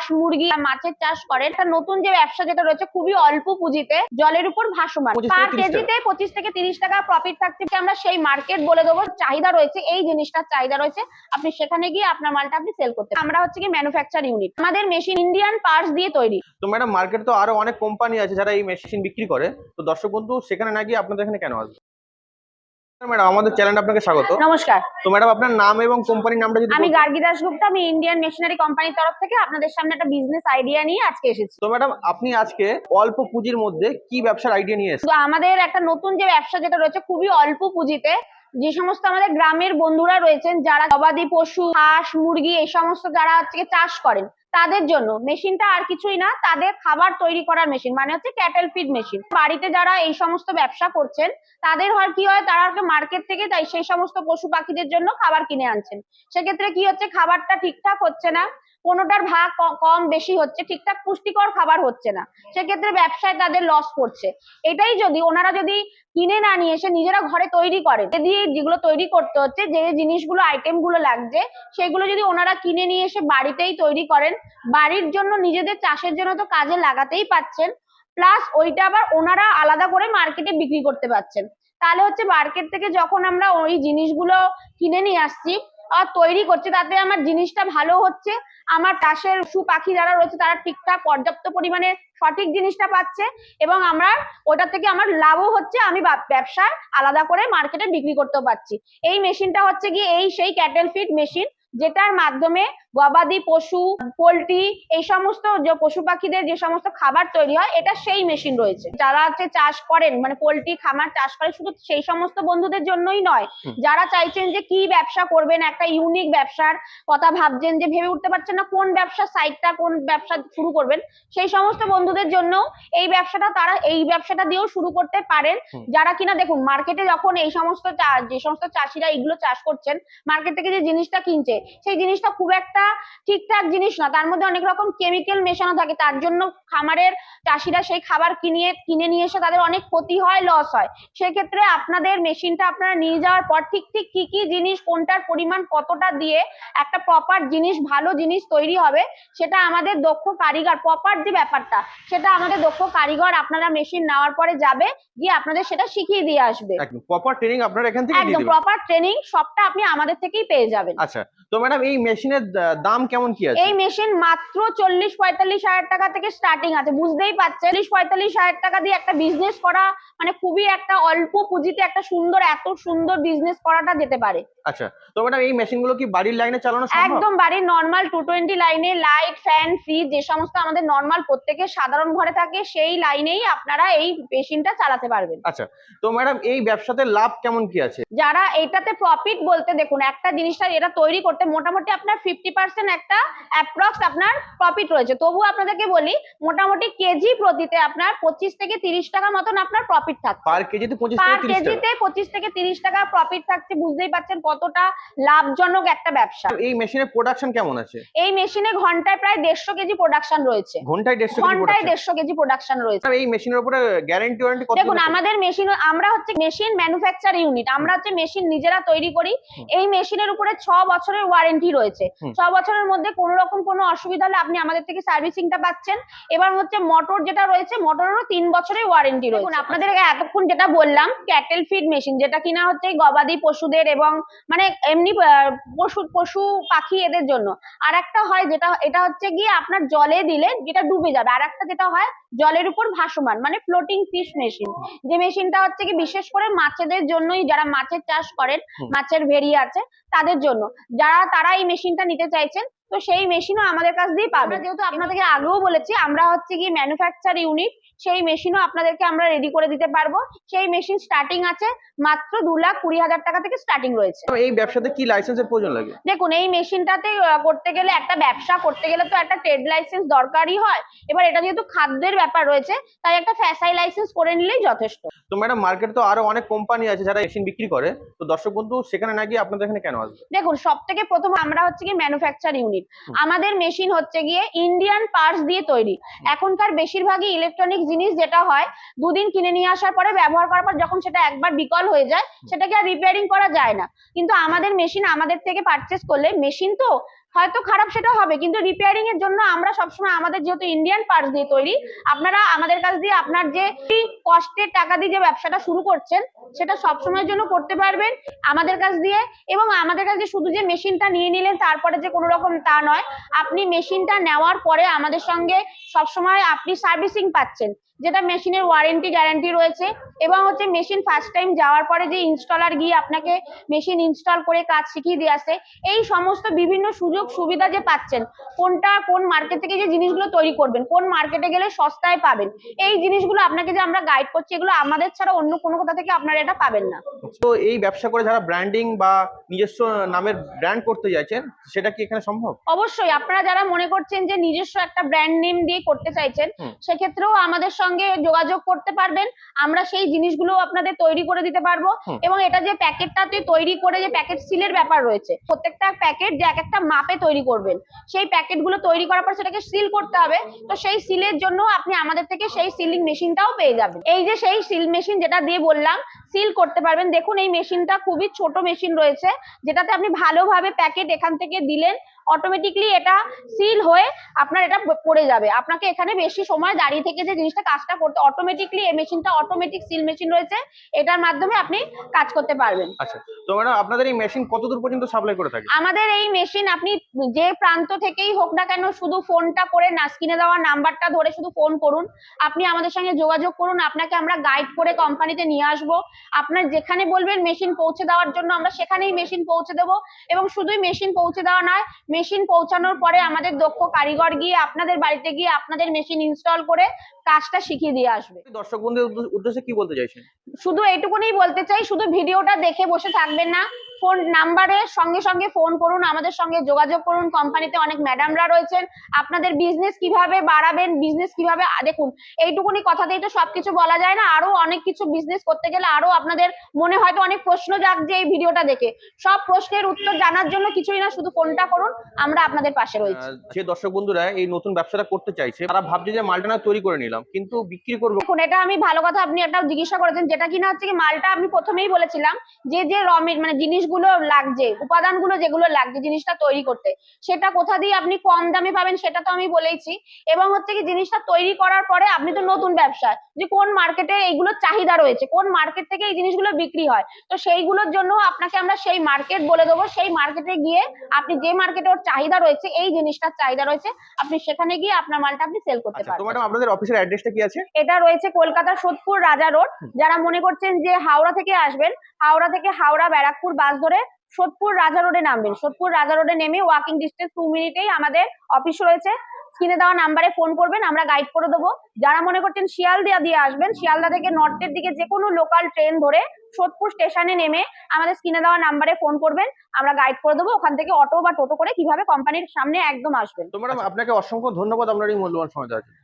হাঁস মুরগি মাছের চাষ করে। একটা নতুন যে ব্যবসা যেটা রয়েছে খুবই অল্প পুঁজিতে জলের উপর ভাসমান। পার কেজিতে পঁচিশ থেকে তিরিশ টাকা প্রফিট থাকছে। আমরা সেই মার্কেট বলে দেবো চাহিদা রয়েছে এই জিনিসটার চাহিদা রয়েছে। আপনি সেখানে গিয়ে আপনার মালটা আপনি সেল করতে আমরা হচ্ছে কি ম্যানুফ্যাকচার ইউনিট আমাদের মেশিন ইন্ডিয়ান পার্টস দিয়ে তৈরি। তো ম্যাডাম মার্কেট তো আরও অনেক কোম্পানি আছে যারা এই মেশিন বিক্রি করে। তো দর্শক বন্ধু সেখানে না গিয়ে আপনাদের এখানে কেন আসবে? ম্যাডাম আমাদের চ্যানেলটা আপনাকে স্বাগত। নমস্কার। তো ম্যাডাম আপনার নাম এবং কোম্পানির নামটা যদি আমি গার্গী দাশগুপ্তা আমি ইন্ডিয়ান মেশিনারি কোম্পানির তরফ থেকে আপনাদের সামনে একটা বিজনেস আইডিয়া নিয়ে আজকে এসেছি। তো ম্যাডাম আপনি আজকে অল্প পুঁজির মধ্যে কি ব্যবসার আইডিয়া নিয়ে এসেছেন? তো আমাদের একটা নতুন যে ব্যবসা যেটা রয়েছে খুবই অল্প পুঁজিতে যে সমস্ত আমাদের গ্রামের বন্ধুরা রয়েছেন যারা গবাদি পশু হাঁস মুরগি এই সমস্ত যারা গিয়ে চাষ করেন তাদের জন্য। মেশিনটা আর কিছুই না, তাদের খাবার তৈরি করার মেশিন মানে হচ্ছে ক্যাটেল ফিড মেশিন বাড়িতে যারা এই সমস্ত ব্যবসা করছেন, তাদের হয় কি হয়, তারা মার্কেট থেকে তাই সেই সমস্ত পশু পাখিদের জন্য খাবার কিনে আনছেন। সেক্ষেত্রে কি হচ্ছে, খাবারটা ঠিকঠাক হচ্ছে না। কোনোটার ভাগ কম বেশি হচ্ছে, ঠিকঠাক পুষ্টিকর খাবার হচ্ছে না। সেক্ষেত্রে ব্যবসায় তাদের লস পড়ছে। এটাই যদি ওনারা যদি কিনে না নিয়ে এসে নিজেরা ঘরে তৈরি করে দিয়ে যেগুলো তৈরি করতে হচ্ছে, যে জিনিসগুলো আইটেমগুলো লাগছে, সেগুলো যদি ওনারা কিনে নিয়ে এসে বাড়িতেই তৈরি করেন, বাড়ির জন্য নিজেদের চাষের জন্য তো কাজে লাগাতেই পাচ্ছেন প্লাস ওইটা আবার ওনারা আলাদা করে মার্কেটে বিক্রি করতে পারছেন। তাহলে হচ্ছে মার্কেট থেকে যখন আমরা ওই জিনিসগুলো কিনে নিয়ে আসছি তৈরি করছে, তাতে আমার জিনিসটা ভালো হচ্ছে। আমার চাষের পশু পাখি যারা রয়েছে, তারা ঠিকঠাক পর্যাপ্ত পরিমাণে সঠিক জিনিসটা পাচ্ছে এবং আমরা ওটা থেকে আমার লাভও হচ্ছে। আমি ব্যবসায় আলাদা করে মার্কেটে বিক্রি করতে পারছি। এই মেশিনটা হচ্ছে গিয়ে, এই সেই ক্যাটেল ফিড মেশিন যেটার মাধ্যমে গবাদি পশু পোলট্রি এই সমস্ত যে পশু পাখিদের যে সমস্ত খাবার তৈরি হয় এটা সেই মেশিন রয়েছে। যারা হচ্ছে চাষ করেন মানে পোলট্রি খামার চাষ করে শুধু সেই সমস্ত বন্ধুদের জন্যই নয় যারা চাইছেন যে কি ব্যবসা করবেন একটা ইউনিক ব্যবসার কথা ভাবছেন যে ভেবে উঠতে পারছেন না কোন ব্যবসার সাইটটা কোন ব্যবসা শুরু করবেন সেই সমস্ত বন্ধুদের জন্য এই ব্যবসাটা তারা এই ব্যবসাটা দিয়েও শুরু করতে পারেন। যারা কিনা দেখুন মার্কেটে যখন এই সমস্ত চা- যে সমস্ত চাষিরা এগুলো চাষ করছেন মার্কেট থেকে যে জিনিসটা কিনছে সেই জিনিসটা খুব একটা ঠিকঠাক জিনিস না। তার মধ্যে অনেক রকম কেমিক্যাল মেশানো থাকে। তার জন্য খামারের চাষিরা সেই খাবার কিনে কিনে নিয়ে এসে তাদের অনেক ক্ষতি হয় লস হয়। সেক্ষেত্রে আপনাদের মেশিনটা আপনারা নিয়ে যাওয়ার পর ঠিক ঠিক কি কি জিনিস কোনটার পরিমাণ কতটা দিয়ে একটা প্রপার জিনিস ভালো জিনিস তৈরি হবে সেটা আমাদের দক্ষ কারিগর প্রপার যে ব্যাপারটা সেটা আমাদের দক্ষ কারিগর আপনারা মেশিন নেওয়ার পরে যাবে গিয়ে আপনাদের সেটা শিখিয়ে দিয়ে আসবে। একদম। প্রপার ট্রেনিং আপনারা এখান থেকে একদম প্রপার ট্রেনিং সবটা আপনি আমাদের থেকেই পেয়ে যাবেন। আচ্ছা। তো ম্যাডাম এই মেশিনের দাম কেমন কি আছে? এই মেশিন মাত্র চল্লিশ পঁয়তাল্লিশ হাজার টাকা থেকে স্টার্টিং আছে। বুঝতেই পারছেন? চল্লিশ পঁয়তাল্লিশ হাজার টাকা দিয়ে একটা বিজনেস করা মানে খুবই একটা অল্প পুঁজিতে একটা সুন্দর এত সুন্দর বিজনেস করাটা যেতে পারে। আচ্ছা তো ম্যাডাম এই মেশিনগুলো কি বাড়ির লাইনে চালানো সম্ভব? একদম বাড়ির নর্মাল টু টোয়েন্টি লাইনে লাইট ফ্যান ফ্রিজ যে সমস্ত আমাদের নর্মাল প্রত্যেকের সাধারণ ঘরে থাকে সেই লাইনেই আপনারা এই মেশিনটা চালাতে পারবেন। আচ্ছা তো ম্যাডাম এই ব্যবসাতে লাভ কেমন কি আছে? যারা এটাতে প্রফিট বলতে দেখুন একটা জিনিসটা এটা তৈরি করতে মোটামুটি আপনার ফিফটি পার্সেন্ট একটা অ্যাপ্রক্স আপনার প্রফিট রয়েছে। তবু আপনাদেরকে বলি মোটামুটি কেজি প্রতিতে আপনার পঁচিশ থেকে তিরিশ টাকা মতন আপনার প্রফিট থাকছে। পার কেজিতে পঁচিশ পার কেজিতে পঁচিশ থেকে তিরিশ টাকা প্রফিট থাকছে বুঝতেই পারছেন কতটা লাভজনক একটা ব্যবসা। এই মেশিনের প্রোডাকশন কেমন আছে? এই মেশিনে ঘন্টায় প্রায় দেড়শো কেজি প্রোডাকশন রয়েছে। ঘন্টায় দেড়শো ঘন্টায় দেড়শো কেজি প্রোডাকশন রয়েছে। এই মেশিনের উপরে গ্যারান্টি ওয়ারেন্টি কত দেখুন আমাদের মেশিন আমরা হচ্ছে মেশিন ম্যানুফ্যাকচার ইউনিট আমরা হচ্ছে মেশিন নিজেরা তৈরি করি। এই মেশিনের উপরে ছ বছরের ওয়ারেন্টি রয়েছে। ছ বছরের মধ্যে কোনো রকম কোনো অসুবিধা হলে আপনি আমাদের থেকে সার্ভিসিংটা পাচ্ছেন। এবার হচ্ছে মোটর যেটা রয়েছে মোটরেরও তিন বছরের ওয়ারেন্টি রয়েছে। দেখুন আপনাদের এতক্ষণ যেটা বললাম ক্যাটেল ফিড মেশিন যেটা কিনা হচ্ছে গবাদি পশুদের এবং মানে এমনি পশু পশু পাখি এদের জন্য। আর একটা হয় যেটা এটা হচ্ছে গিয়ে আপনার জলে দিলে যেটা ডুবে যাবে। আর একটা যেটা হয় জলের উপর ভাসমান মানে ফ্লোটিং ফিশ মেশিন যে মেশিনটা হচ্ছে কি বিশেষ করে মাছেদের জন্যই যারা মাছের চাষ করেন মাছের ভেড়ি আছে তাদের জন্য। যারা তারা এই মেশিনটা নিতে চাইছেন তো সেই মেশিনও আমাদের কাছ দিয়ে পাবেন আমরা যেহেতু আপনাদেরকে আগেও বলেছি আমরা হচ্ছে কি ম্যানুফ্যাকচার ইউনিট সেই মেশিনও আপনাদেরকে আমরা রেডি করে দিতে পারব। সেই মেশিন স্টার্টিং আছে মাত্র দু লাখ কুড়ি হাজার টাকা থেকে স্টার্টিং রয়েছে। এই ব্যবসাতে কি লাইসেন্সের প্রয়োজন লাগে? দেখুন এই মেশিনটাতে করতে গেলে একটা ব্যবসা করতে গেলে তো একটা ট্রেড লাইসেন্স দরকারই হয়। এবার এটা যেহেতু খাদ্যের ব্যাপার রয়েছে তাই একটা ফ্যাসাই লাইসেন্স করে নিলেই যথেষ্ট। তো ম্যাডাম মার্কেট তো আরও অনেক কোম্পানি আছে যারা মেশিন বিক্রি করে। তো দর্শক বন্ধু সেখানে না গিয়ে আপনাদের এখানে কেন আসবে? দেখুন সব থেকে প্রথম আমরা হচ্ছে কি ম্যানুফ্যাকচার ইউনিট হুম। আমাদের মেশিন হচ্ছে গিয়ে ইন্ডিয়ান পার্টস দিয়ে তৈরি। এখনকার বেশিরভাগই ইলেকট্রনিক জিনিস যেটা হয় দুদিন কিনে নিয়ে আসার পরে ব্যবহার করার পর যখন সেটা একবার বিকল হয়ে যায় সেটাকে আর রিপেয়ারিং করা যায় না। কিন্তু আমাদের মেশিন আমাদের থেকে পারচেস করলে মেশিন তো হয়তো খারাপ সেটা হবে, কিন্তু রিপেয়ারিং এর জন্য আমরা সবসময় আমাদের যেহেতু ইন্ডিয়ান পার্টস দিয়ে তৈরি, আপনারা আমাদের কাছ দিয়ে আপনার যে কষ্টের টাকা দিয়ে যে ব্যবসাটা শুরু করছেন, সেটা সবসময়ের জন্য করতে পারবেন আমাদের কাছ দিয়ে এবং আমাদের কাছে শুধু যে মেশিনটা নিয়ে নিলেন তারপরে যে কোনো রকম তা নয়, আপনি মেশিনটা নেওয়ার পরে আমাদের সঙ্গে সবসময় আপনি সার্ভিসিং পাচ্ছেন, যেটা মেশিনের ওয়ারেন্টি গ্যারান্টি রয়েছে এবং হচ্ছে মেশিন ফার্স্ট টাইম যাওয়ার পরে যে ইনস্টলার গিয়ে আপনাকে মেশিন ইনস্টল করে কাজ শিখিয়ে দিয়ে আসে, এই সমস্ত বিভিন্ন সুযোগ সুবিধা যে পাচ্ছেন কোনটা কোন মার্কেট থেকে যে জিনিসগুলো তৈরি করবেন কোন মার্কেটে গেলে সস্তায় পাবেন এই জিনিসগুলো আপনাকে যে আমরা গাইড করছি এগুলো আমাদের ছাড়া অন্য কোনো কোথা থেকে আপনারা এটা পাবেন না। তো এই ব্যবসা করে যারা ব্র্যান্ডিং বা নিজস্ব নামের ব্র্যান্ড করতে চাইছেন সেটা কি এখানে সম্ভব? অবশ্যই আপনারা যারা মনে করছেন যে নিজস্ব একটা ব্র্যান্ড নেম দিয়ে করতে চাইছেন। সেক্ষেত্রেও আমাদের সঙ্গে যোগাযোগ করতে পারবেন আমরা সেই জিনিসগুলো আপনাদের তৈরি করে দিতে পারব এবং এটা যে প্যাকেটটাতে তৈরি করে যে প্যাকেট সিলের ব্যাপার রয়েছে প্রত্যেকটা প্যাকেট যে এক একটা মাপে তৈরি করবেন। সেই প্যাকেটগুলো তৈরি করার পর সেটাকে সিল করতে হবে। তো সেই সিলের জন্য আপনি আমাদের থেকে সেই সিলিং মেশিনটাও পেয়ে যাবেন। এই যে সেই সিল মেশিন যেটা দিয়ে বললাম সিল করতে পারবেন। দেখুন, এই মেশিনটা খুবই ছোট মেশিন রয়েছে। যেটাতে আপনি ভালোভাবে প্যাকেট এখান থেকে দিলেন। অটোমেটিকলি এটা সিল হয়ে আপনার এটা পড়ে যাবে। আপনাকে এখানে বেশি সময় দাঁড়িয়ে থেকে যে জিনিসটা কাজটা করতে অটোমেটিকলি এই মেশিনটা অটোমেটিক সিল মেশিন রয়েছে। এটার মাধ্যমে আপনি কাজ করতে পারবেন। আচ্ছা তো ম্যাডাম আপনাদের এই মেশিন কত দূর পর্যন্ত সাপ্লাই করে থাকে? আমাদের এই মেশিন আপনি যে প্রান্ত থেকেই হোক না কেন শুধু ফোনটা করে না স্ক্রিনে দেওয়া নাম্বারটা ধরে শুধু ফোন করুন। আপনি আমাদের সঙ্গে যোগাযোগ করুন। আপনাকে আমরা গাইড করে কোম্পানিতে নিয়ে আসব। আপনার যেখানে বলবেন মেশিন পৌঁছে দেওয়ার জন্য আমরা সেখানেই মেশিন পৌঁছে দেবো। এবং শুধুই মেশিন পৌঁছে দেওয়া নয় মেশিন পৌঁছানোর পরে আমাদের দক্ষ কারিগর গিয়ে আপনাদের বাড়িতে গিয়ে আপনাদের মেশিন ইনস্টল করে কাজটা শিখিয়ে দিয়ে আসবে। দর্শক বন্ধুদের উদ্দে- উদ্দেশ্যে কি বলতে চাইছেন? শুধু এইটুকুনি বলতে চাই শুধু ভিডিওটা দেখে বসে থাকবেন না। ফোন নাম্বারে সঙ্গে সঙ্গে ফোন করুন আমাদের সঙ্গে যোগাযোগ করুন। কোম্পানিতে অনেক ম্যাডামরা রয়েছেন। আপনাদের বিজনেস কীভাবে বাড়াবেন বিজনেস কীভাবে দেখুন এইটুকুনি কথাতেই তো সবকিছু বলা যায় না। আরও অনেক কিছু বিজনেস করতে গেলে আরও আপনাদের মনে হয়তো অনেক প্রশ্ন জাগছে এই ভিডিওটা দেখে। সব প্রশ্নের উত্তর জানার জন্য কিছুই না শুধু ফোনটা করুন আমরা আপনাদের পাশে রয়েছি। যে দর্শক বন্ধুরা এই নতুন ব্যবসাটা করতে চাইছে তারা ভাবছে যে মালটা না তৈরি করে নিলাম কিন্তু বিক্রি করব দেখুন এটা আমি ভালো কথা আপনি একটা জিজ্ঞাসা করেছেন যেটা কিনা হচ্ছে কি মালটা আমি প্রথমেই বলেছিলাম যে যে র মানে জিনিসগুলো লাগছে উপাদানগুলো যেগুলো লাগছে জিনিসটা তৈরি করতে। সেটা কোথা দিয়ে আপনি কম দামে পাবেন সেটা তো আমি বলেইছি। এবং হচ্ছে কি জিনিসটা তৈরি করার পরে আপনি তো নতুন ব্যবসা যে কোন মার্কেটে এইগুলোর চাহিদা রয়েছে কোন মার্কেট থেকে এই জিনিসগুলো বিক্রি হয়। তো সেইগুলোর জন্য আপনাকে আমরা সেই মার্কেট বলে দেবো সেই মার্কেটে গিয়ে আপনি যে মার্কেটে ওর চাহিদা রয়েছে এই জিনিসটার চাহিদা রয়েছে আপনি সেখানে গিয়ে আপনার মালটা আপনি সেল করতে আচ্ছা পারবেন। ম্যাডাম আপনাদের অফিসের অ্যাড্রেসটা কি আছে? এটা রয়েছে কলকাতার সোদপুর রাজা রোড যারা মনে করছেন যে হাওড়া থেকে আসবেন হাওড়া থেকে হাওড়া ব্যারাকপুর বাস ধরে সোদপুর রাজা রোডে নামবেন। সোদপুর রাজা রোডে নেমে ওয়াকিং ডিস্টেন্স টু মিনিটেই আমাদের অফিস রয়েছে। স্ক্রিনে দেওয়া নাম্বারে ফোন করবেন আমরা গাইড করে দেবো। যারা মনে করছেন শিয়ালদিয়া দিয়ে আসবেন শিয়ালদা থেকে নর্থের দিকে যে কোনো লোকাল ট্রেন ধরে সোদপুর স্টেশনে নেমে আমাদের স্ক্রিনে দেওয়া নাম্বারে ফোন করবেন আমরা গাইড করে দেবো। ওখান থেকে অটো বা টোটো করে কীভাবে কোম্পানির সামনে একদম আসবেন। তো ম্যাডাম আপনাকে অসংখ্য ধন্যবাদ আপনার এই মূল্যবান সময় দেওয়ার জন্য।